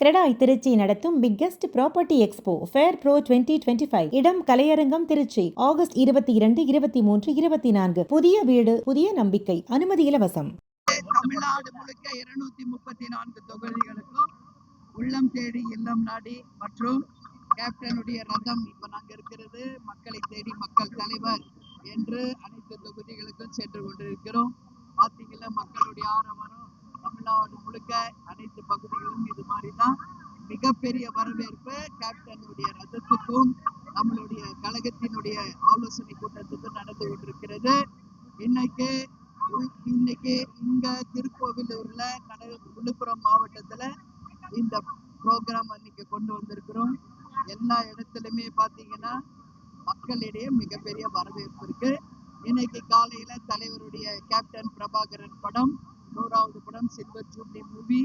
கிரெடாய் திருச்சி நடத்தும் biggest property expo fair pro twenty twenty five இடம் Kalaiyarangam Trichy August இருபத்தி இரண்டு இருபத்தி மூன்று இருபத்தி நான்கு. புதிய வீடு புதிய நம்பிக்கை அனுமதி இலவசம். தமிழ்நாடு முழுக்க இருநூத்தி முப்பத்தி நான்கு தொகுதிகளுக்கும் உள்ளம் தேடி இல்லம் நாடி மற்றும் கேப்டனுடைய ரதம் இப்ப நாங்க இருக்கிறது. மக்களை தேடி மக்கள் தலைவர் என்று அனைத்து தொகுதிகளுக்கும் சென்று கொண்டிருக்கிறோம். பாத்தீங்கன்னா மக்களுடைய ஆரவாரம். தமிழ்நாடு முழுக்க அனைத்து பகுதிகளும் இது மாதிரி தான் மிகப்பெரிய வரவேற்பு. கேப்டனுடைய ரதத்துக்கும் நம்மளுடைய கழகத்தினுடைய ஆலோசனை கூட்டத்துக்கும் நடந்து கொண்டிருக்கிறது. இன்னைக்கு இன்னைக்கு இங்க திருக்கோவிலூர்ல கட விழுப்புரம் மாவட்டத்துல இந்த ப்ரோக்ராம் அன்னைக்கு கொண்டு வந்திருக்கிறோம். எல்லா இடத்துலயுமே பாத்தீங்கன்னா மக்களிடையே மிகப்பெரிய வரவேற்பு இருக்கு. இன்னைக்கு காலையில தலைவருடைய கேப்டன் பிரபாகரன் படம் நூறாவது படம் சில்வர் ஜூப்ளி மூவி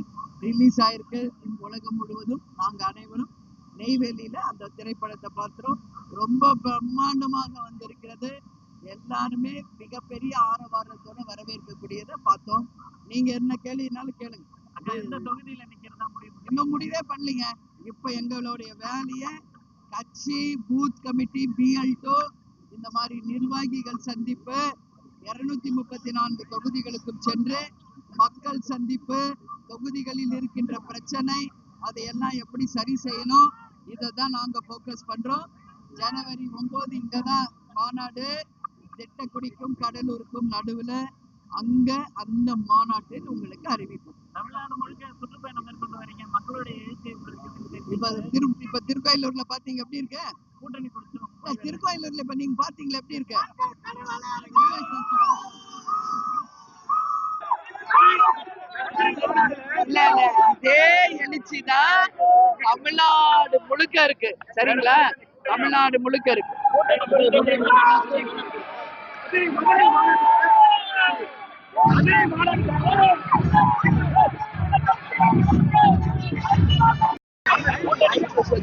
ரிலீஸ் ஆயிருக்கு உலகம் முழுவதும். நாங்க அனைவரும் நெய்வேலியில அந்த திரைப்படத்தை பார்க்கிறோம். ரொம்ப பிரம்மாண்டமாக வந்திருக்கிறது. எல்லாருமே மிகப்பெரிய ஆரவாரத்தோட வரவேற்கக்கூடியதை பார்த்தோம். நீங்க என்ன கேள்வினாலும் கேளுங்க. இந்த தொகுதியில நிக்கிறதா முடிவு இன்னும் முடிவே பண்ணலீங்க. இப்ப எங்களுடைய வேலையை கட்சி பூத் கமிட்டி பிஎல்டோ இந்த மாதிரி நிர்வாகிகள் சந்திப்பு இருநூத்தி முப்பத்தி நான்கு தொகுதிகளுக்கும் சென்று மக்கள் சந்திப்பு தொகுதிகளில் இருக்கின்ற பிரச்சனை அதையெல்லாம் எப்படி சரி செய்யணும் இதை தான் நாங்க ஃபோக்கஸ் பண்றோம். ஜனவரி ஒன்பது இங்க தான் மாநாடு திட்டக்குடிக்கும் கடலூருக்கும் நடுவுல அங்க அந்த மாநாட்டில் உங்களுக்கு அறிவிப்போம் தமிழ்நாடு முழுக்க சுற்றுப்பயணம் மேற்கொண்டு வரீங்க மக்களுடைய இப்ப? திரு இப்ப திருக்கோயிலூர்ல பாத்தீங்க எப்படி இருக்கு? கூட்டணி கொடுத்துரும் திருக்கோயிலூர்ல இப்ப நீங்க பாத்தீங்களா எப்படி இருக்கு இல்ல இல்ல இதே எழுச்சி தான் தமிழ்நாடு முழுக்க இருக்கு. சரிங்களா? தமிழ்நாடு முழுக்க இருக்கு.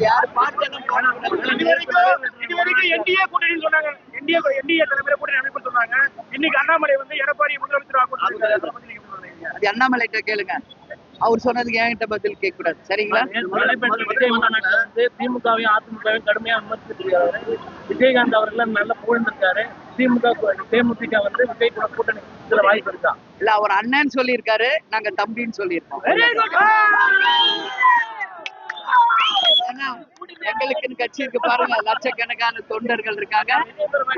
யாரு இதுவரைக்கும் என்டிஏ கூட்டணி சொன்னாங்க. என்டிஏ என்டிஏ தலைமையில கூட்டணி அமைப்பு சொன்னாங்க. இன்னைக்கு அண்ணாமலை வந்து எடப்பாடி முதலமைச்சர் ஆகணும் அது அண்ணாமலைட்ட கேளுங்க. அவர் சொன்னதுக்கு என்கிட்ட பதில் கேட்க கூடாது சரிங்களா திமுகவையும் அதிமுகவையும் கடுமையா விமர்சிச்சிருக்காரு விஜயகாந்த் அவர்கள் நல்லா புகழ்ந்திருக்காரு. திமுக தேமுதிக வந்து விஜய் கூட கூட்டணி இதுல வாய்ப்பு இருக்கா? இல்ல அவர் அண்ணன் சொல்லியிருக்காரு நாங்க தம்பின்னு சொல்லியிருக்கோம். எங்களுக்குன்னு கட்சி இருக்கு பாருங்க லட்சக்கணக்கான தொண்டர்கள் இருக்காங்க.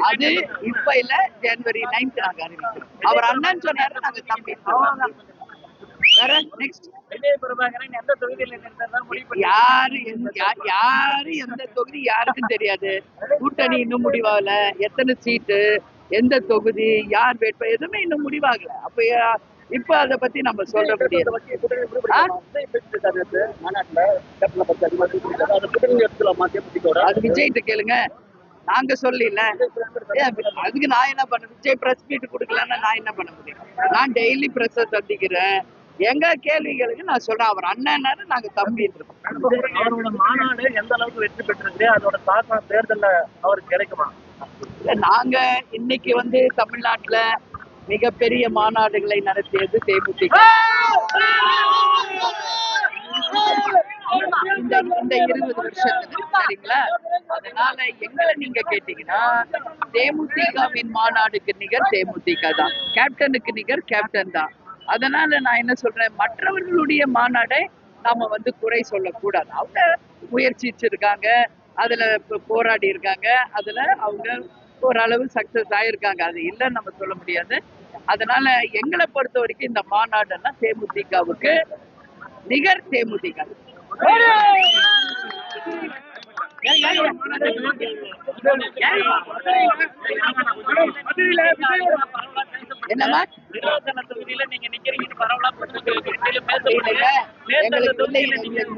அது இப்ப இல்ல ஜனவரி நைன்த் நாங்க அறிவிக்கிறோம். அவர் அண்ணன் சொன்னாரு நாங்க தம்பி வேற நெக்ஸ்ட் யாரு யாரு எந்த தொகுதி யாருக்கும் தெரியாது. கூட்டணி இன்னும் முடிவாகல. எத்தனை சீட்டு எந்த தொகுதி யார் வேட்பாளர் எதுவுமே இன்னும் முடிவாகல. அப்ப இப்ப அத பத்தி நம்ம சொல்ல முடியாது? அது விஜய்கிட்ட கேளுங்க. நாங்க சொல்லல. அதுக்கு நான் என்ன பண்ண விஜய் பிரஸ் மீட் கொடுக்கலன்னா நான் என்ன பண்ண முடியும்? நான் டெய்லி பிரஸ் சந்திக்கிறேன். எங்க கேள்விகளுக்கு நான் சொல்றேன் அவர் அண்ணன்னாரு நாங்க இருக்கோம். அவரோட மாநாடு எந்த அளவுக்கு வெற்றி பெற்றிருக்கு அதோட தாக்கம் தேர்தல்ல அவருக்கு கிடைக்குமா? நாங்க இன்னைக்கு வந்து தமிழ்நாட்டுல மிகப்பெரிய மாநாடுகளை நடத்தியது தேமுதிக. இந்த இந்த இருபது வருஷத்துல சரிங்களா? அதனால எங்களை நீங்க கேட்டீங்கன்னா தேமுதிகவின் மாநாடுக்கு நிகர் தேமுதிக தான் கேப்டனுக்கு நிகர் கேப்டன் தான் அதனால நான் என்ன சொல்றேன் மற்றவர்களுடைய மாநாடை நாம வந்து குறை சொல்லக்கூடாது. அவங்க முயற்சிச்சிருக்காங்க அதுல போராடி இருக்காங்க அதுல அவங்க ஓரளவு சக்சஸ் ஆயிருக்காங்க. அது இல்லைன்னு நம்ம சொல்ல முடியாது. அதனால எங்களை பொறுத்த வரைக்கும் இந்த மாநாடுன்னா தேமுதிகவுக்கு நிகர் தேமுதிக. என்னம்மா?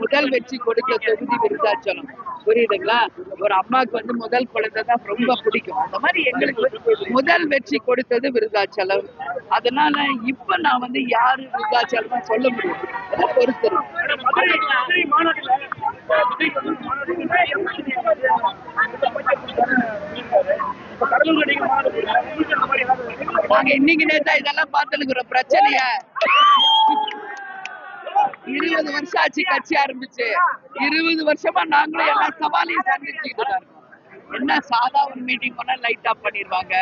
முதல் வெற்றி கொடுத்த தொகுதி விருதாச்சலம் புரியுதுங்களா? ஒரு அம்மாவுக்கு வந்து முதல் குழந்தை தான் ரொம்ப பிடிக்கும். அந்த மாதிரி எங்களுக்கு முதல் வெற்றி கொடுத்தது விருதாச்சலம் அதனால இப்ப நான் வந்து யாரு விருதாச்சலம் சொல்ல முடியும் அதெல்லாம் பொறுத்து இருக்கு. நாங்க இன்னைக்கு நேத்தா இதெல்லாம் பார்த்துருக்குறோம் பிரச்சனைய? இருபது வருஷம் ஆச்சு கட்சி ஆரம்பிச்சு. இருபது வருஷமா நாங்களும் எல்லா சவாலையும் சந்திச்சுக்கிட்டு தான் என்ன சாதா ஒரு மீட்டிங் போனா லைட் ஆஃப் பண்ணிடுவாங்க?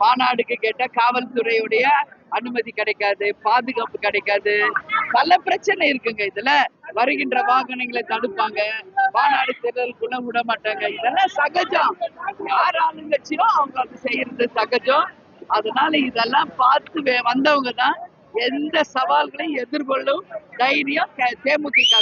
மாநாடுக்கு கேட்ட காவல்துறையுடைய அனுமதி கிடைக்காது பாதுகாப்பு கிடைக்காது. பல பிரச்சனை இருக்குங்க இதுல. வருகின்ற வாகனங்களை தடுப்பாங்க. மாநாடு தேர்தலுக்குள்ள விட மாட்டாங்க. இதெல்லாம் சகஜம். யார் ஆளுங்கட்சியோ அவங்க வந்து செய்யறது சகஜம். அதனால இதெல்லாம் பார்த்து வந்தவங்க தான் எந்த சவால்களையும் எதிர்கொள்ளும் தைரியம் தேமுதிக